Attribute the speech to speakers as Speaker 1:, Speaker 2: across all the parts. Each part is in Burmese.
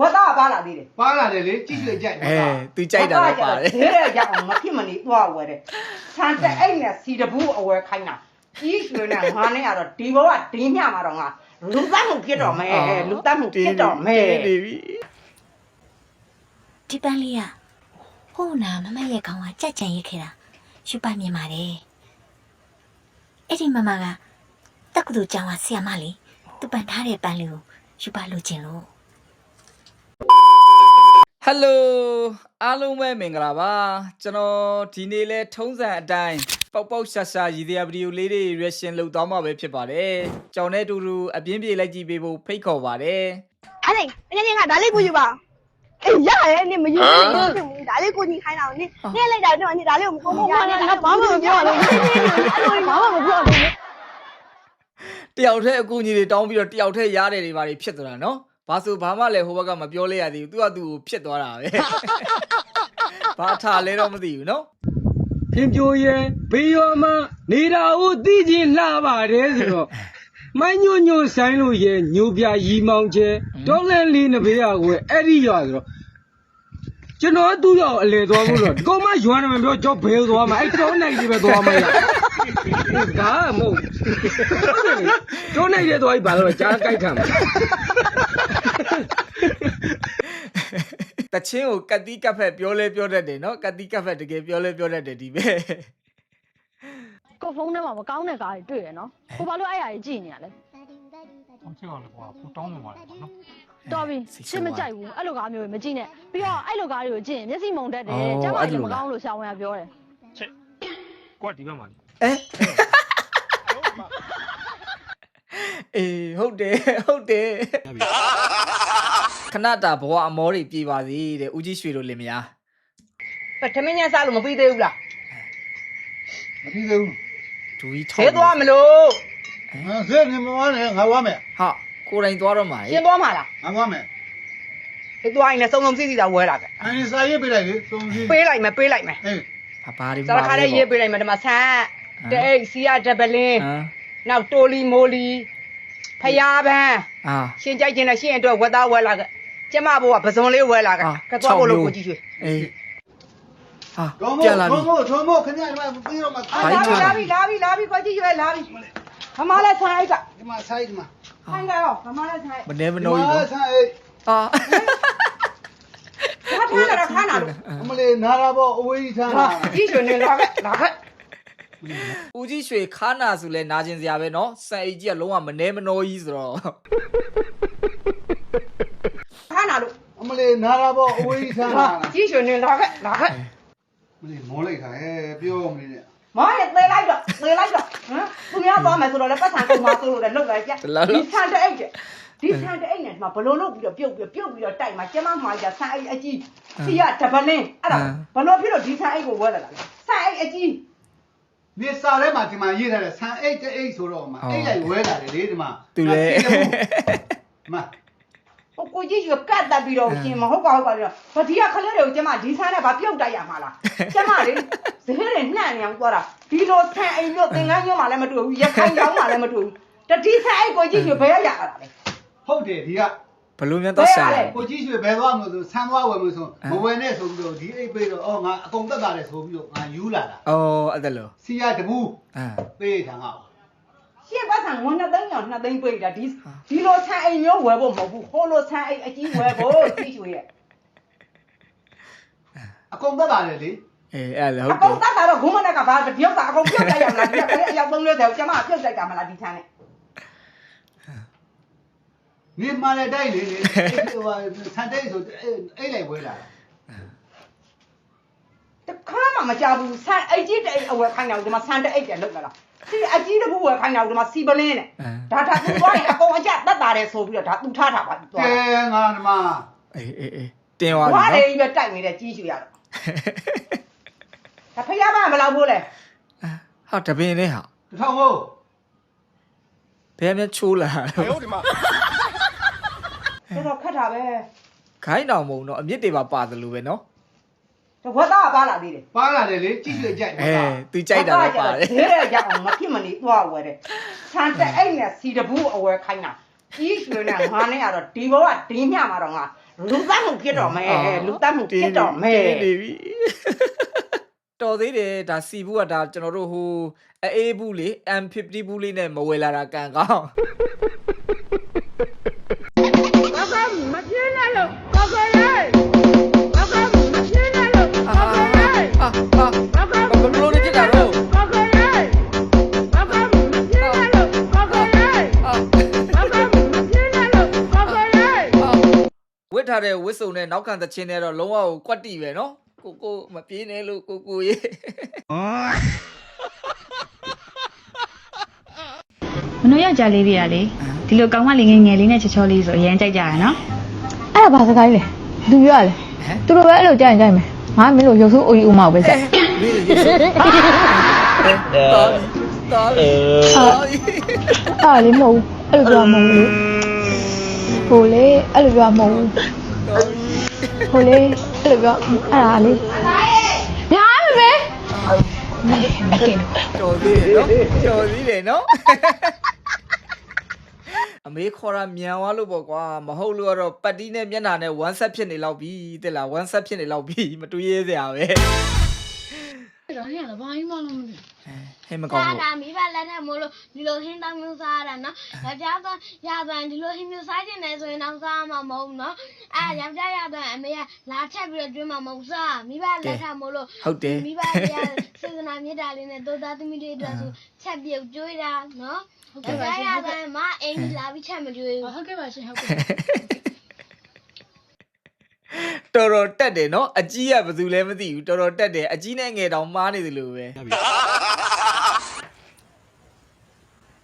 Speaker 1: ဝက်သားကပါလာသေးတယ်
Speaker 2: ပါလာတယ်လေကြည့်ရွှေကြိုက်
Speaker 3: အဲသူကြိုက်တာလည်းပါတယ်
Speaker 1: ဈေးရရအောင်မဖြစ်မနေသွားဝယ်တယ်ဆန်တဲ့အိတ်နဲ့စီတဘူးအဝယ်ခိုင်းတာကြီးရွှေနဲ့ငါနဲ့ကတော့ဒီဘောကဒင်းညမှာတော့ငါလူသားမှုဖြစ်တော့မယ်လူသားမှုဖြစ်တော့မယ်
Speaker 3: နေပြီ
Speaker 4: ဒီပန်းလေးကဟိုးနာမမရဲ့ခေါင်းကကြက်ကြံရစ်ခဲ့တာရှုပ်ပါမြင်ပါတယ်အဲ့ဒီမမကတက္ကသိုလ်ကျောင်းကဆရာမလေးသူပန်ထားတဲ့ပန်းလေးကိုရှုပ်ပါလို့ကျင်လို့
Speaker 3: ဟယ်လိုအားလုံးပဲမင်္ဂလာပါကျွန်တော်ဒီနေ့လဲထုံးစံအတိုင်းပေါက်ပေါက်ရှာရှာရည်ရွယ်ဗီဒီယိုလေးတွေ reaction လုပ်သွားမှာပဲဖြစ်ပါတယ်ကြောင်နဲ့တူတူအပြင်းပြေလိုက်ကြည့်ပေးဖို့ဖိတ်ခေါ်ပါတယ်
Speaker 5: အဲ့ဒါနင်းနင်းကဒါလေးကိုယူပါအေးရတယ်နင်းမယူဘူးဒါလေးကိုညီခိုင်းတာနင်းနင်းလိုက်တာနင်းဒါလေးကိုမကုန်ဘူးငါဘာမှမပြောရလို့နင်းနင်းအဲ့လိုဘာမှမပြောလို့
Speaker 3: တယောက်တည်းအကူကြီးတွေတောင်းပြီးတော့တယောက်တည်းရတယ်တွေဘာတွေဖြစ်သွားတာနော် ဘာဆိုဘာမှလည်းဟိုဘက်ကမပြောလဲရသေးဘူးသူကသူ့ကိုဖြစ်သွားတာပဲဘာထားလဲတော့မသိဘူးနော်
Speaker 6: ဖင်ပြိုရဲ့ဘေးရောမနေတာဦးသိချင်းလှပါတယ်ဆိုတော့မိုင်းညွညွဆိုင်လို့ရဲ့ညိုပြရီမောင်ကျဲဒေါင်းလန်လေးနဘေးရကိုအဲ့ဒီရဆိုတော့ကျွန်တော်သူ့ရောက်အလေသွားဖို့တော့ဒီကောင်မယွမ်းတယ်မပြောကြောက်ဘဲသွားမှာအဲ့တောနိုင်လေးပဲသွားမှာ ရဒါမဟုတ်တောနိုင်တဲ့သွားပြီဘာလို့ကြားကြိုက်ခံမှာ
Speaker 3: တချင်းကိုကတ်တီးကတ်ဖက်ပြောလဲပြောတတ်တယ်နော်ကတ်တီးကတ်ဖက်တကယ်ပြောလဲပြောတတ်တယ်ဒီပဲ
Speaker 5: ကိုဖုန်းထဲမှာမကောင်းတဲ့ကားတွေတွေ့ရနော်ကိုဘာလို့အဲ့အရာကြီးကြည့်နေရလဲ
Speaker 7: တောင်းချောက်လည်းကွာကိုတောင်းနေပါလေကွာနော်
Speaker 5: တော်ပြီရှင်းမကြိုက်ဘူးအဲ့လိုကားမျိုးမကြည့်နဲ့ပြီးတော့အဲ့လိုကားတွေကိုကြည့်ရင်မျက်စိမုံတတ်တယ်ကျမကြီးမကောင်းလို့ဆောင်းရပြောတယ်
Speaker 7: ချက်ကွာဒီဘက်မှာလေ
Speaker 3: အဲအေးဟုတ်တယ်ဟုတ်တယ်ခဏတာဘဝအမောတွေပြေပါစေတဲ့ဦးကြီးရွှေတို့လင်မယား
Speaker 1: ပထမင်းညစားလို့မပြီးသေးဘူးလား
Speaker 2: မပြီးသေးဘူး
Speaker 3: ဒူကြီးထော
Speaker 1: ဈေးသွားမလို့
Speaker 2: ငါဈေးနေမဝမ်းနဲ့ငါဝမ်းမယ်
Speaker 3: ဟာကိုယ်တိုင်သွားတော့မှာ
Speaker 1: ရှ
Speaker 3: လေ
Speaker 1: င်းသွားမှာလား
Speaker 2: ငါဝမ်းမယ်
Speaker 1: ဒီသွားရင်လည်းစုံစုံစီးစီးသာဝယ်လာခဲ့
Speaker 2: အရင်စာရေးပေးလိုက်လေသုံးစီ
Speaker 1: ပေးလိုက်မယ်ပေးလိုက်မယ်
Speaker 2: အေး
Speaker 3: ဘာဘာတွေ
Speaker 1: စရခါလေးရေးပေးလိုက်မယ်ဒီမှာဆန်း တဲ့အိတ်စီရဒဘလင်း
Speaker 3: ဟမ်
Speaker 1: နောက်တိုလီမိုလီဖျားပန်း
Speaker 3: အာ
Speaker 1: ရှင်ကြိုက်ခြင်းနဲ့ရှင်အတွက်ဝက်သားဝယ်လာခဲ့ကျမဘိုးကပစုံလေးဝယ်လာခဲ့ကသွားဖို့လို့ကိုကြည့်ရွှေ
Speaker 3: အေးဟာ
Speaker 2: ထုံး
Speaker 3: ပြန်
Speaker 2: မို့
Speaker 3: လာပြီ
Speaker 2: ထုံးမို့ထုံးမို့ခင်ဗျာဒီမှာပြီးတော့မှ
Speaker 1: အာလာပြီလာပြီလာပြီကိုကြည့်ရွှေလာပြီခမလည်းဆန်းအိတ်က
Speaker 2: ဒီမှာဆိုင်ဒီမှာ
Speaker 1: ခိုင်းကြရောခမလည်းဆန်းအိတ်
Speaker 3: မနေမနိုးကြီးနော်
Speaker 2: ဆိုင်အေး
Speaker 3: အာ
Speaker 1: ဘာထားကြတာခါနာလို့
Speaker 2: အမလေးနာရာဘောအဝေးကြီးဆန်းလာ
Speaker 1: ကြည့်ရွှေနေလာခဲ့လာခဲ့
Speaker 3: ဦးကြီးရွှေခါနာဆိုလဲနာကျင်စရာပဲเนาะစံအိတ်ကြီးကလုံးဝမနေမနိုးကြီးဆိုတော့
Speaker 1: ခါနာလို့
Speaker 2: အမလေးနာရာဘောအဝေးကြီးဆန်းလာ
Speaker 1: ကြည့်ရွှေနေလာခဲ့လာခဲ့
Speaker 2: မလေးမောလိုက်တာဟဲ့ပြောမလေးနဲ့
Speaker 1: မောင်ရဲ့သေးလိုက်တော့သေးလိုက်တော့ဟမ်သူများသွားမယ်ဆိုတော့လည်းပတ်စံကုန်မှာဆိုလို့လည်းလုတ်လိုက်ကြဒီဆန်တဲ့အိတ်ဒီဆန်တဲ့အိတ်နဲ့ဒီမှာဘလို့လုတ်ပြီးတော့ပြုတ်ပြီးပြုတ်ပြီးတော့တိုက်မှာကျမမှာကြဆန်အိတ်အကြီးစီရဒဘလင်းအဲ့ဒါဘလို့ဖြစ်လို့ဒီဆန်အိတ်ကိုဝဲလာတာလဲဆန်အိတ်အကြီး
Speaker 2: နေစာထဲမှာဒီမှာရေးထားတယ်ဆန်အိတ်တဲ့အိတ်ဆိုတော့မှအိတ်လိုက်ဝဲလာတယ်လေဒီမှာ
Speaker 3: သူလဲ
Speaker 2: မ
Speaker 1: ဟိုကိုကြီးကကတ်တက်ပြီးတော့ရှင်မဟုတ်ပါဘူးပါတော့ဘာဒီကခလေးတွေကိုကျမဒီဆန်နဲ့ဘာပြုတ်တိုက်ရမှာလားကျမလေဈေးတွေနှံ့နေအောင်သွားတာဒီလိုဆန်အိတ်မျိုးသင်္ကန်းညွှန်းမှလည်းမတွေ့ဘူးရခိုင်ကြောင်းမှလည်းမတွေ့ဘူးတတိဆန်အိတ်ကိုကြီးကဘယ်ရရတာလဲ
Speaker 2: ဟုတ်တယ်ဒီက
Speaker 3: ဘလို့များတော့ရှာလဲ
Speaker 2: ကိုကြီးရွှေဘယ်သွားမလို့ဆိုဆန်းသွားဝယ်လို့ဆိုမဝယ်နဲ့ဆိုပြီးတော့ဒီအိတ်ပေးတော့အော်ငါအကုန်တက်တာလေဆိုပြီးတော့ငါယူလာတာ
Speaker 3: အော်အဲ့ဒါလို့
Speaker 2: စီရတဘူး
Speaker 3: အာ
Speaker 2: ပေးထားငါ
Speaker 1: ရှေ့ပတ်ဆံဝန်နှစ်သိန်းကျော်နှစ်သိန်းပေးတာဒီဒီလိုဆန်အိမ်မျိုးဝယ်ဖို့မဟုတ်ဘူးဟိုလိုဆန်အိမ်အကြီးဝယ်ဖို့ကြီးရွှေရဲ့
Speaker 2: အကုန်တက်တာလေလေ
Speaker 3: အေးအဲ့ဒါ
Speaker 1: အ
Speaker 3: ဟုတ်တ
Speaker 1: ကုန်
Speaker 3: ယ်
Speaker 1: တတ်တာတော့ဂုံမနဲ့ကဘာပြောက်တာအကုန်ပြုတ်တိုက်ရမလားဒီကလည်းအယောက်30တဲ့ကျမပြုတ်တိုက်တာမလားဒီဆန် နဲ့
Speaker 2: နေမှလည်းတိုက်လေလေဟိုဆန်တဲ့ဆိုအိတ်လိုက်ဝဲလာ
Speaker 1: တခါမှမကြဘူးဆန်အိတ်ကြီးတဲ့အဝယ်ခိုင်းတာဒီမှာဆန်တဲ့အိတ်တယ်လောက်လာလားစီအကြီးတပူဝယ်ခိုင်းတာဒီမှာစီပလင်းနဲ့ဒါဒါသူသွားရင်အကုန်အကျတက်တာတယ်ဆိုပြီးတော့ဒါသူထားတာပါသူသွား
Speaker 2: ကဲငါဒီမှာ
Speaker 3: အေးအေးအေးတင်သွားပြီ
Speaker 1: ဝါ
Speaker 3: နော်
Speaker 1: လေးပဲတိုက်နေတဲ့ကြီးရွှေရတော့ဒါဖျားပါမလောက်ဘူးလေ
Speaker 3: ဟာတပင်းနဲ့ဟာ
Speaker 2: တထောင်ဟုတ်
Speaker 3: ဘယ်မှချိုးလာတော့
Speaker 1: တော်တော်ခက်တာပဲ
Speaker 3: ခိုင်းတော်မုံတော့အမြင့်တွေပါပါတယ်လို့ပဲနော်
Speaker 1: တဝက်သားပါလာသေးတယ်
Speaker 2: ပါလာတယ်လေကြည့်ရွှေကြိုက်
Speaker 3: အဲသူကြိုက်တာလည်းပါတယ်
Speaker 1: ဈေးရရအောင်မဖြစ်မနေသွားဝယ်တယ်ဆန်တဲ့အိတ်နဲ့စီတဘူးအဝယ်ခိုင်းတာကြီးရွှေနဲ့ငါနဲ့ကတော့ဒီဘောကဒင်းညမှာတော့ငါလူသားမှုဖြစ်တော့မယ်လူသားမှုဖြစ်တော့မယ်
Speaker 3: တင်းနေပြီတော်သေးတယ်ဒါစီဘူးကဒါကျွန်တော်တို့ဟိုအေးဘူးလေ M50 ဘူးလေးနဲ့မဝယ်လာတာကန်ကောင်း ဝစ်ထားတဲ့ဝစ်စုံနဲ့နောက်ခံသချင်းနဲ့တော့လုံးဝကိုကွက်တိပဲနော်ကိုကိုမပြေးနဲ့လို့ကိုကိုရေ
Speaker 8: မနှောယောက်ျားလေးတွေကလေဒီလိုကောင်းမလေးငယ်ငယ်လေးနဲ့ချောချောလေးဆိုအရင်ကြိုက်ကြရနော်
Speaker 9: အဲ့ဒါဘာစကားကြီးလဲသူပြောရလဲသူတို့ပဲအဲ့လိုကြိုင်ကြိုင်မယ်ငါမင်းတို့ရုပ်ဆိုးအိုကြီးဦးမောက်ပဲစက်
Speaker 3: မင်းရေတော်တော်တော်
Speaker 9: အားလေးမဟုတ်ဘူးအဲ့လိုပြောမှာမဟုတ်ဘူးဟိုလေအဲ့လိုပြောမှာမဟုတ်ဘူးဟိုလေအဲ့လိုပြောအဲ့ဒါလေးညာမမေမမကင်
Speaker 3: တော်သေးတယ်နော်တော်သေးတယ်နော် အမေခေါ်ရမြန်သွားလို့ပေါ့ကွာမဟုတ်လို့ကတော့ပတ်တီးနဲ့မျက်နှာနဲ့ one set ဖြစ်နေလောက်ပြီတဲ့လား one set ဖြစ်နေလောက်ပြီမတွေးရဲစရာပဲ
Speaker 8: ဒါရတာဘာမှမလုပ်ဘူး
Speaker 3: ဟဲ့မကောင်းဘူး
Speaker 5: ဒါမိဘလက်နဲ့မို့လို့ဒီလိုဟင်းတောင်းမျိုးစားရတာနော်။ယောက်ျားသားရတဲ့ဒီလိုဟင်းမျိုးစားခြင်းနဲ့ဆိုရင်တော့စားမှာမဟုတ်ဘူးနော်။အဲယောက်ျားရတဲ့အမေကလာချက်ပြီးတော့ကျွေးမှာမဟုတ်စား။မိဘလက်ထမို့လို့
Speaker 3: ဟုတ်တယ်
Speaker 5: မိဘကစေစနာမြေတားလေးနဲ့တိုးသားသမီးလေးအတွက်ဆိုချက်ပြုတ်ကျွေးတာနော်။ယောက်ျားရတဲ့မအိမ်ကြီးလာပြီးချက်မကျွေးဘူး။
Speaker 8: ဟုတ်ကဲ့ပါရှင်ဟုတ်ကဲ့
Speaker 3: တော်တော်တက်တယ်နော်အကြီးကဘယ်သူလဲမသိဘူးတော်တော်တက်တယ်အကြီးနဲ့ငယ်တောင်မားနေသလိုပဲ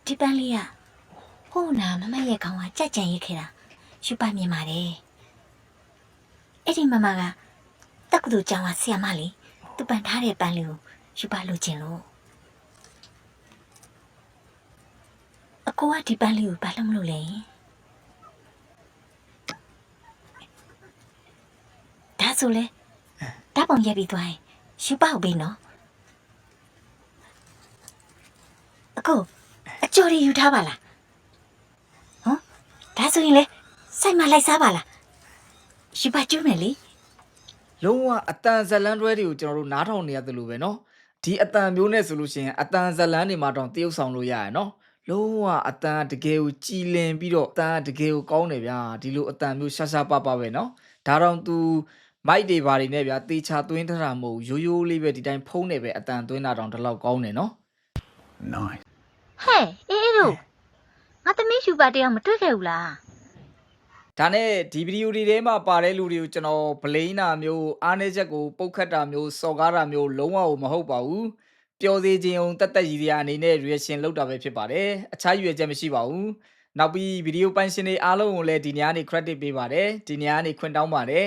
Speaker 4: ဒီပန်းလေးကဟိုနာမမရဲ့ခေါင်းကကြက်ကြံရစ်ခဲ့တာရှုပ်ပါမြင်ပါတယ်အဲ့ဒီမမကတက္ကသိုလ်ကျောင်းကဆရာမလေးသူပန်ထားတဲ့ပန်းလေးကိုရှုပ်ပါလို့ကျင်လို့အကိုကဒီပန်းလေးကိုဘာလို့မလို့လဲ ဆိုလေဓာတ်ပုံရိုက်ပြီးသွားရင်ရှုပ်ပါဦးပြီနော်အကိုအကျော်ရီယူထားပါလားဟမ်ဒါဆိုရင်လေစိုက်မလိုက်စားပါလားယူပါကျူးမယ်လေ
Speaker 3: လုံးဝအတန်ဇလန်းတွဲတွေကိုကျွန်တော်တို့နားထောင်နေရတယ်လို့ပဲနော်ဒီအတန်မျိုးနဲ့ဆိုလို့ရှိရင်အတန်ဇလန်းတွေမှာတောင်တရုပ်ဆောင်လို့ရရနော်လုံးဝအတန်တကယ်ကိုကြည်လင်ပြီးတော့အတန်တကယ်ကိုကောင်းတယ်ဗျာဒီလိုအတန်မျိုးရှာရှာပပပဲနော်ဒါတော့ तू မိုက်တွေဘာတွေနဲ့ဗျာတေချာသွင်းထတာမဟုတ်ဘူးရိုးရိုးလေးပဲဒီတိုင်းဖုံးနေပဲအတန်သွင်းတာတောင်ဒီလောက်ကောင်းတယ်နော်
Speaker 4: ဟဲ့အေးအေးတို့ငါသမီးယူပါတယောက်မတွေ့ခဲ့ဘူးလား
Speaker 3: ဒါနဲ့ဒီဗီဒီယိုတွေထဲမှာပါတဲ့လူတွေကိုကျွန်တော်ဗလိန်နာမျိုးအားနည်းချက်ကိုပုတ်ခတ်တာမျိုးစော်ကားတာမျိုးလုံးဝမဟုတ်ပါဘူးပျော်စေခြင်းအောင်တက်တက်ရည်ရအနေနဲ့ reaction လုပ်တာပဲဖြစ်ပါတယ်အခြားရွေချက်မရှိပါဘူးနောက်ပြီးဗီဒီယိုပိုင်ရှင်တွေအားလုံးကိုလည်းဒီနေရာနေ credit ပေးပါတယ်ဒီနေရာနေခွင့်တောင်းပါတယ်